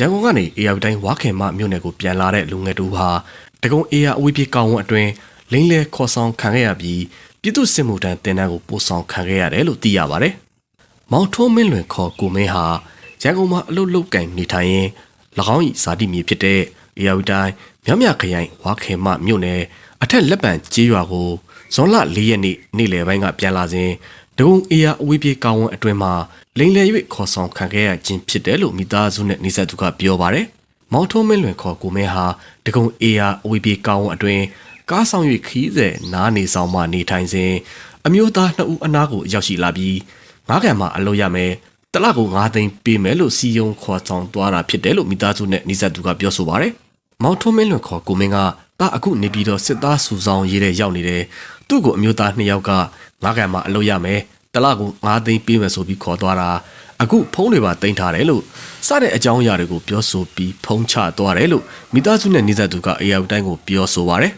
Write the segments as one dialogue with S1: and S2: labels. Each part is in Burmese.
S1: ရန်ကုန်ကနေအေယာတိုင်းဝါခင်မမြို့နယ်ကိုပြန်လာတဲ့လူငယ်တူဟာတကုံအေယာအဝေးပြေကောင်းဝန်းအတွင်းလိမ့်လဲခေါ်ဆောင်ခံခဲ့ရပြီးပြည်သူစစ်မှုထမ်းတင်တန်းကိုပို့ဆောင်ခံခဲ့ရတယ်လို့သိရပါတယ်။မောင်ထုံးမင်းလွင်ခေါ်ကိုမင်းဟာရန်ကုန်မှာအလုပ်လုပ်ကင်နေထိုင်ရင်း၎င်း၏ဇာတိမြေဖြစ်တဲ့အေယာတိုင်းမြောက်မြခရိုင်ဝါခင်မမြို့နယ်အထက်လက်ပံကျေးရွာကိုဇွန်လ၄ရက်နေ့နေ့လယ်ပိုင်းကပြန်လာစဉ်တကုံအေယာအဝေးပြေကောင်းဝန်းအတွင်းမှာ လိမ့်လဲ၍ခေါ်ဆောင်ခံခဲ့ရခြင်းဖြစ်တယ်လို့မိသားစုနဲ့နေဆက်သူကပြောပါတယ်။မောင်ထုံးမင်းလွင်ခေါ်ကိုမင်းဟာတကုံအေယာအဝေးပြေကောင်းဝန်းအတွင်းကားဆောင်၍ခီးတဲ့နားနေဆောင်မှနေထိုင်စဉ်အမျိုးသားနှစ်ဦးအနားကိုရောက်ရှိလာပြီးငားကံမှာအလုပ်ရမယ်တလကို9သိန်းပေးမယ်လို့စီယုံခေါ်ဆောင်သွားတာဖြစ်တယ်လို့မိသားစုနဲ့နေဆက်သူကပြောဆိုပါတယ်။မောင်ထုံးမင်းလွင်ခေါ်ကိုမင်းကတာအခုနေပြီးတော့စစ်သားစုဆောင်ရေးတဲ့ရောက်နေတယ်။သူ့ကိုအမျိုးသားနှစ်ယောက်ကငားကံမှာအလုပ်ရမယ် တလကို9သိန်းပေးမယ်ဆိုပြီးခေါ်သွားတာအခုဖုန်းတွေပါတင်ထားတယ်လို့စတဲ့အကြောင်းအရာတွေကိုပြောဆိုပြီးဖုန်းချသွားတယ်လို့မိသားစုနဲ့နေဆက်သူက AI တိုင်းကိုပြောဆိုပါတယ်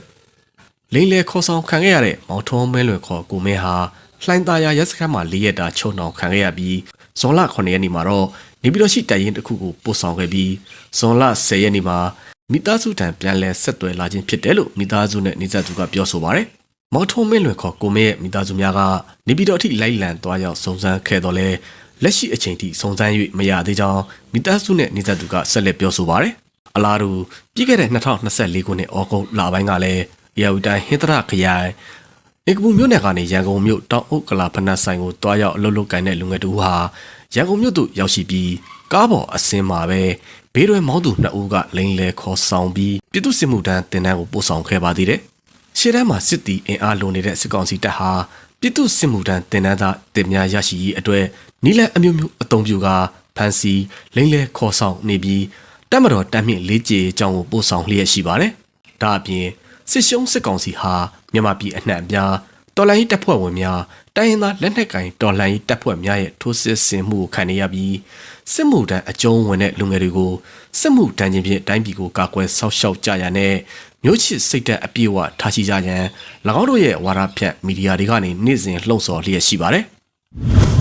S1: ။လိန်လေခေါ်ဆောင်ခံခဲ့ရတဲ့မောင်ထုံးမဲလွယ်ခေါ်ကိုမင်းဟာလှိုင်းသားရရက်စခန်းမှာ၄ရက်တာချုံနှောင်ခံခဲ့ရပြီးဇွန်လ9ရက်နေ့မှာတော့နေပြည်တော်ရှိတိုင်ရင်တစ်ခုကိုပို့ဆောင်ခဲ့ပြီးဇွန်လ10ရက်နေ့မှာမိသားစုတံပြန်လည်ဆက်သွယ်လာခြင်းဖြစ်တယ်လို့မိသားစုနဲ့နေဆက်သူကပြောဆိုပါတယ်။ မောင်ထုံးမင်းလွယ်ခေါ်ကိုမင်းရဲ့မိသားစုများကနေပြည်တော်အထိလိုက်လံသွားရောက်စုံစမ်းခဲ့တော့လဲလက်ရှိအချိန်ထိစုံစမ်း၍မရသေးကြောင်းမိသားစုနဲ့နေဆက်သူကဆက်လက်ပြောဆိုပါတယ်။အလားတူပြီးခဲ့တဲ့2024ခုနှစ်ဩဂုတ်လပိုင်းကလည်းရဝတိုင်းဟင်္ဒရခရိုင်ဧကပူမြို့နယ်ကနေရန်ကုန်မြို့တောင်အုပ်ကလာဖနက်ဆိုင်ကိုတွားရောက်အလုပ်လုပ်ကိုင်တဲ့လူငယ်တူဟာရန်ကုန်မြို့သို့ရောက်ရှိပြီးကားပေါ်အစင်းမှာပဲဘေးရွယ်မောင်းသူနှစ်ဦးကလိန်လဲခေါ်ဆောင်ပြီးပြည်သူစစ်မှုထမ်းတင်တန်းကိုပို့ဆောင်ခဲ့ပါသေးတယ်။ ရှေ့တန်းမှာစစ်တီအင်အားလိုနေတဲ့စစ်ကောင်စီတပ်ဟာပြည်သူစစ်မှုထမ်းတင်တန်းသားတင်များရရှိရေးအတွက်နီလန်အမျိုးမျိုးအုံပြူကဖန်စီလိန်လဲခေါ်ဆောင်နေပြီးတပ်မတော်တပ်မြင့်လေးကြေအကြောင်းကိုပို့ဆောင်လျက်ရှိပါတယ်။ဒါအပြင်စစ်ရှုံးစစ်ကောင်စီဟာမြန်မာပြည်အနှံ့အပြားတော်လှန်ရေးတပ်ဖွဲ့ဝင်များ တိုင်းရင်းသားလက်နက်ကင်တော်လှန်ရေးတပ်ဖွဲ့များရဲ့ထိုးစစ်ဆင်မှုကိုခံနေရပြီးစစ်မှုထမ်းအကျုံးဝင်တဲ့လူငယ်တွေကိုစစ်မှုထမ်းခြင်းဖြင့်တိုင်းပြည်ကိုကာကွယ်ဆောက်ရှောက်ကြရန်နဲ့မျိုးချစ်စိတ်ဓာတ်အပြည့်အဝထားရှိကြရန်၎င်းတို့ရဲ့ဝါဒဖြန့်မီဒီယာတွေကနေနေ့စဉ်လှုံ့ဆော်လျက်ရှိပါတယ်။